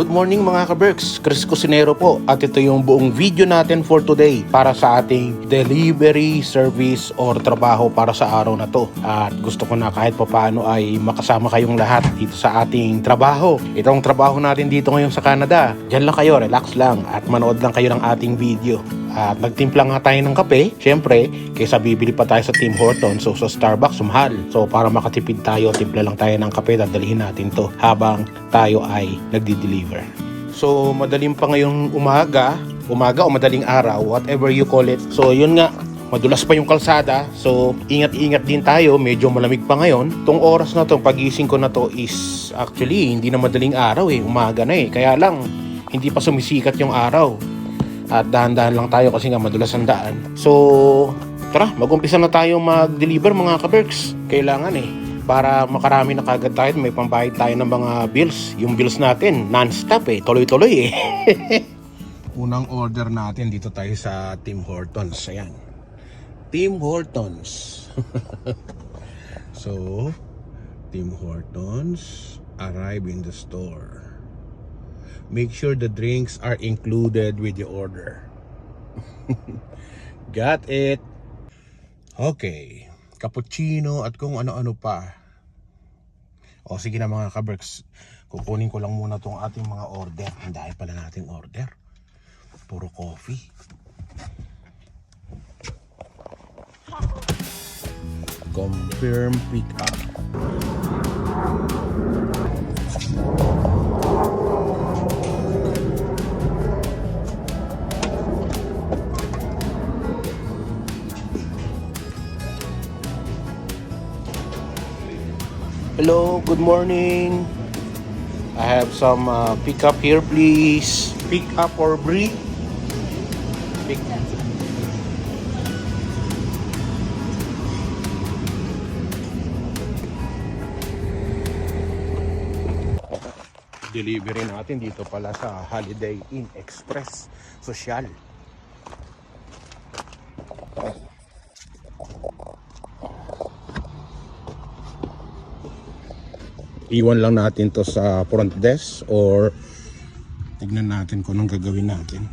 Good morning mga kaberks, Chris Cusinero po at ito yung buong video natin for today para sa ating delivery service or trabaho para sa araw na to. At gusto ko na kahit papaano ay makasama kayong lahat dito sa ating trabaho. Itong trabaho natin dito ngayon sa Canada. Diyan lang kayo, relax lang at manood lang kayo ng ating video. At nagtimpla nga tayo ng kape, syempre, kaysa bibili pa tayo sa Tim Hortons so sa Starbucks, sumahal. So para makatipid tayo, timpla lang tayo ng kape, dadalhin natin to habang tayo ay nagdi-deliver. So madaling pa ngayong umaga, umaga o madaling araw, whatever you call it. So yun nga, madulas pa yung kalsada. So ingat-ingat din tayo, medyo malamig pa ngayon. Tong oras na to, pagising ko na to is actually hindi na madaling araw eh, umaga na eh. Kaya lang, hindi pa sumisikat yung araw. At dahan-dahan lang tayo kasi nga madulas ang daan. So, tara, mag-umpisa na tayo mag-deliver mga kaberks. Kailangan eh. Para makarami na kagad tayo, may pambayad tayo ng mga bills. Yung bills natin, non-stop eh. Tuloy-tuloy eh. Unang order natin dito tayo sa Tim Hortons. Ayan. Tim Hortons. so, Tim Hortons arrive in the store. Make sure the drinks are included with the order. Got it. Okay. Cappuccino at kung ano-ano pa. O sige na mga kaberks. Kukunin ko lang muna tong ating mga order. Ang dahil pala nating order. Puro coffee. Confirm pick up. Hello, good morning. I have some uh, pickup here, please. Pick up or brie? Pick. Delivery natin dito pala sa Holiday Inn Express Social. Iwan lang natin to sa front desk or tignan natin kung anong gagawin natin.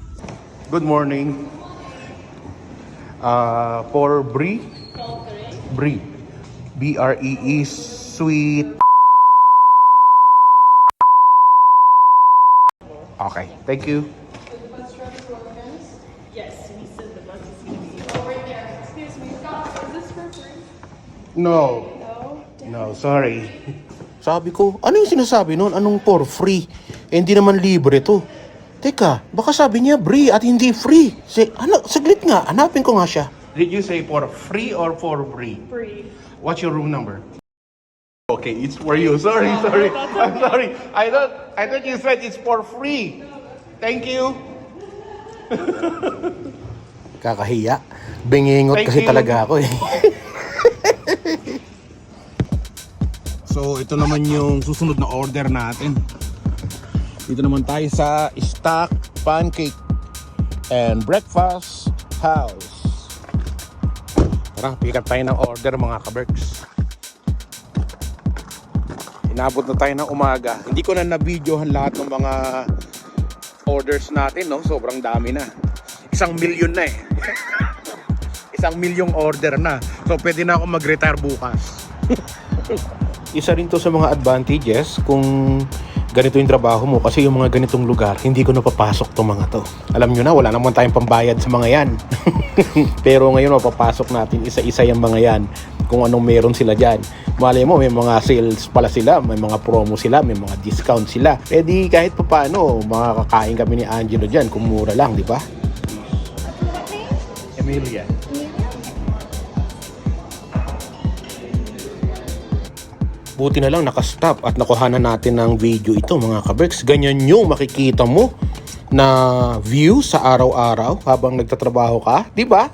Good morning. Uh, for Brie? Brie. B-R-E-E sweet. Okay, thank you. Yes, we said the bus is gonna be. Oh, right there. Excuse me, Scott, is this for free? No. No. No, sorry. Sabi ko, ano yung sinasabi noon? Anong for free? Eh, hindi naman libre to. Teka, baka sabi niya free at hindi free. Si, ano, saglit nga, hanapin ko nga siya. Did you say for free or for free? Free. What's your room number? Okay, it's for you. Sorry, sorry. I'm sorry. I thought I thought you said it's for free. Thank you. Kakahiya. Bingingot Thank kasi you. talaga ako eh. so, ito naman yung susunod na order natin. Dito naman tayo sa Stock Pancake and Breakfast House. Tara, pick up tayo ng order mga kaberks. Inabot na tayo ng umaga. Hindi ko na na-videohan lahat ng mga orders natin, no? Sobrang dami na. Isang milyon na eh. Isang milyong order na. So, pwede na ako mag-retire bukas. Isa rin to sa mga advantages kung ganito yung trabaho mo kasi yung mga ganitong lugar hindi ko napapasok tong mga to. Alam nyo na wala naman tayong pambayad sa mga yan. Pero ngayon mapapasok natin isa-isa yung mga yan kung anong meron sila dyan. Malay mo may mga sales pala sila may mga promo sila may mga discount sila. Eh di kahit pa paano makakakain kami ni Angelo dyan kung mura lang di ba? Emilia Buti na lang nakastop at nakuhanan natin ng video ito mga kaberks. Ganyan yung makikita mo na view sa araw-araw habang nagtatrabaho ka, di ba?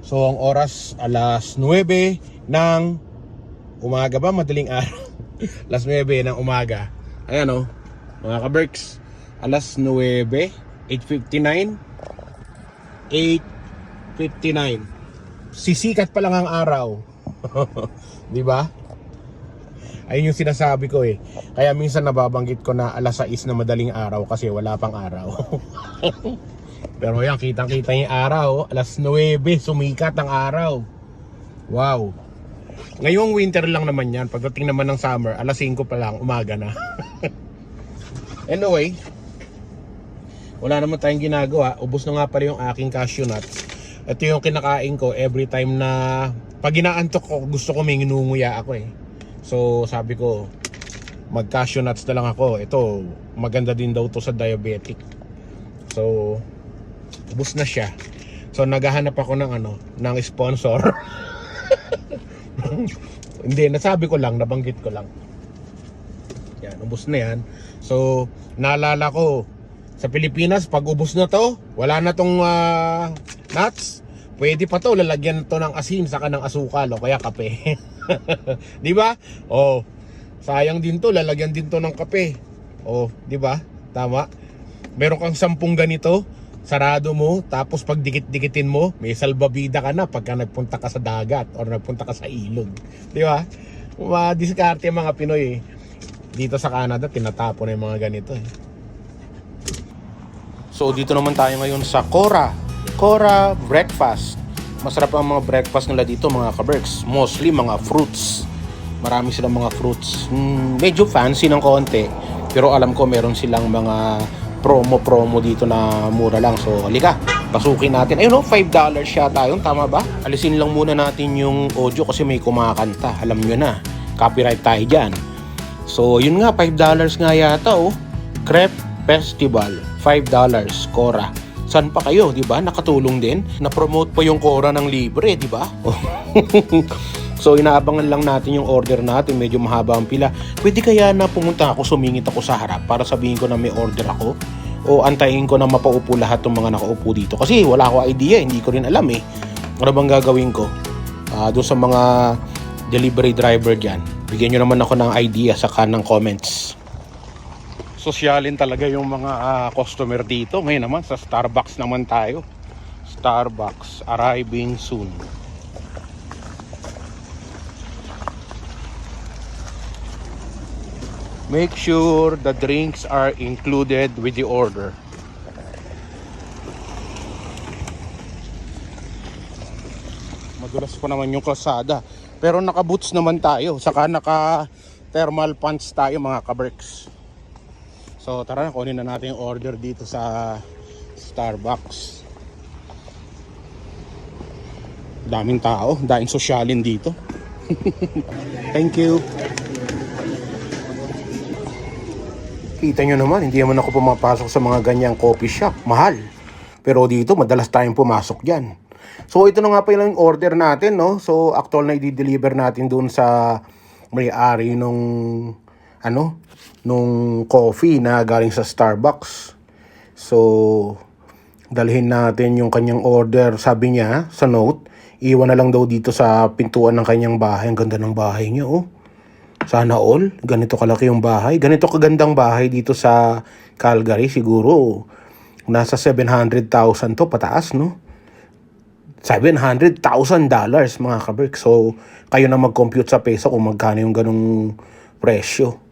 So ang oras alas 9 ng umaga ba? Madaling araw. alas 9 ng umaga. Ayan o, mga kaberks. Alas 9, 8.59. 8.59. Sisikat pa lang ang araw. di ba? Ayun yung sinasabi ko eh. Kaya minsan nababanggit ko na alas 6 na madaling araw kasi wala pang araw. Pero yan, kitang-kita yung araw. Alas 9, sumikat ang araw. Wow. Ngayong winter lang naman yan. Pagdating naman ng summer, alas 5 pa lang, umaga na. anyway, wala naman tayong ginagawa. Ubus na nga pala yung aking cashew nuts. Ito yung kinakain ko every time na pag inaantok ko, gusto ko may nginunguya ako eh. So sabi ko, mag cashew nuts na lang ako. Ito, maganda din daw to sa diabetic. So, ubus na siya. So naghahanap ako ng ano, ng sponsor. Hindi, nasabi ko lang, nabanggit ko lang. Yan, ubos na yan. So, naalala ko, sa Pilipinas, pag ubos na to, wala na tong ah, nuts. Pwede pa to, lalagyan to ng asin, saka ng asukal, o kaya kape. di ba? Oh, sayang din to, lalagyan din to ng kape. Oh, di ba? Tama. Meron kang sampung ganito, sarado mo, tapos pag dikit-dikitin mo, may salbabida ka na pagka nagpunta ka sa dagat or nagpunta ka sa ilog. Di ba? Madiskarte mga Pinoy eh. Dito sa Canada, tinatapo na yung mga ganito eh. So dito naman tayo ngayon sa Cora. Cora Breakfast. Masarap ang mga breakfast nila dito mga kaberks. Mostly mga fruits. Marami silang mga fruits. Mm, medyo fancy ng konti. Pero alam ko meron silang mga promo-promo dito na mura lang. So halika, pasukin natin. Ayun no, $5 siya tayo. Tama ba? Alisin lang muna natin yung audio kasi may kumakanta. Alam nyo na. Copyright tayo dyan. So yun nga, $5 nga yata oh. Crepe Festival, $5 Cora. San pa kayo, 'di ba? Nakatulong din. Na-promote pa yung Cora ng libre, 'di ba? so inaabangan lang natin yung order natin, medyo mahaba ang pila. Pwede kaya na pumunta ako, sumingit ako sa harap para sabihin ko na may order ako o antayin ko na mapaupo lahat ng mga nakaupo dito kasi wala ako idea, hindi ko rin alam eh. Ano bang gagawin ko? Ah, doon sa mga delivery driver diyan. Bigyan nyo naman ako ng idea sa kanang comments sosyalin talaga yung mga ah, customer dito. Ngayon naman sa Starbucks naman tayo. Starbucks arriving soon. Make sure the drinks are included with the order. Madulas pa naman yung kalsada. Pero naka-boots naman tayo. Saka naka-thermal pants tayo mga kaberks. So tara na, kunin na natin yung order dito sa Starbucks. Daming tao, daming sosyalin dito. Thank you. Kita nyo naman, hindi naman ako pumapasok sa mga ganyang coffee shop. Mahal. Pero dito, madalas tayong pumasok dyan. So ito na nga pa yung order natin, no? So actual na i-deliver natin dun sa may-ari nung ano, nung coffee na galing sa Starbucks. So, dalhin natin yung kanyang order. Sabi niya sa note, iwan na lang daw dito sa pintuan ng kanyang bahay. Ang ganda ng bahay niya, oh. Sana all, ganito kalaki yung bahay. Ganito kagandang bahay dito sa Calgary, siguro nasa 700,000 to pataas, no? 700,000 dollars mga kaberk. So, kayo na mag-compute sa peso kung magkano yung ganong presyo.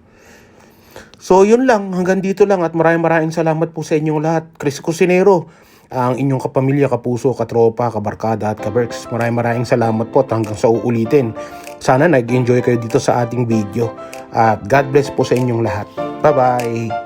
So, yun lang. Hanggang dito lang at maraming maraming salamat po sa inyong lahat. Chris Cusinero, ang inyong kapamilya, kapuso, katropa, kabarkada at kaberks. Maraming maraming salamat po at hanggang sa uulitin. Sana nag-enjoy kayo dito sa ating video. At God bless po sa inyong lahat. Bye-bye!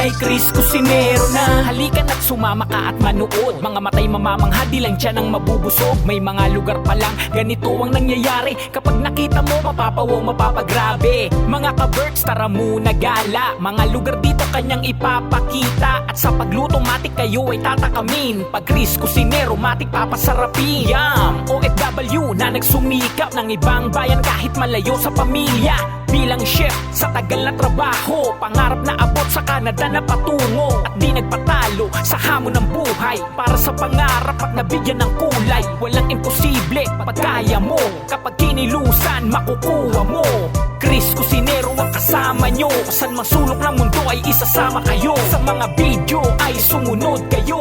Kay Chris Cusinero na. Halika na't sumama ka at manood. Mga matay mamamangha di lang dyan ang mabubusog. May mga lugar pa lang ganito ang nangyayari. Kapag nakita mo mapapawaw mapapagrabe. Mga ka-birds tara muna gala. Mga lugar dito kanyang ipapakita. At sa pagluto matik kayo ay tatakamin. Pag Chris Cusinero matik papasarapin. Yum! OFW na nagsumikap ng ibang bayan kahit malayo sa pamilya Bilang chef sa tagal na trabaho Pangarap na abot sa Canada na patungo. At di nagpatalo sa hamon ng buhay. Para sa pangarap at nabigyan ng kulay Walang imposible imposible Pag kaya mo. Kapag kinilusan, makukuha mo. Chris Cusinero ang kasama nyo. Saan mang sulok ng mundo ay isasama kayo. Sa mga video ay sumunod kayo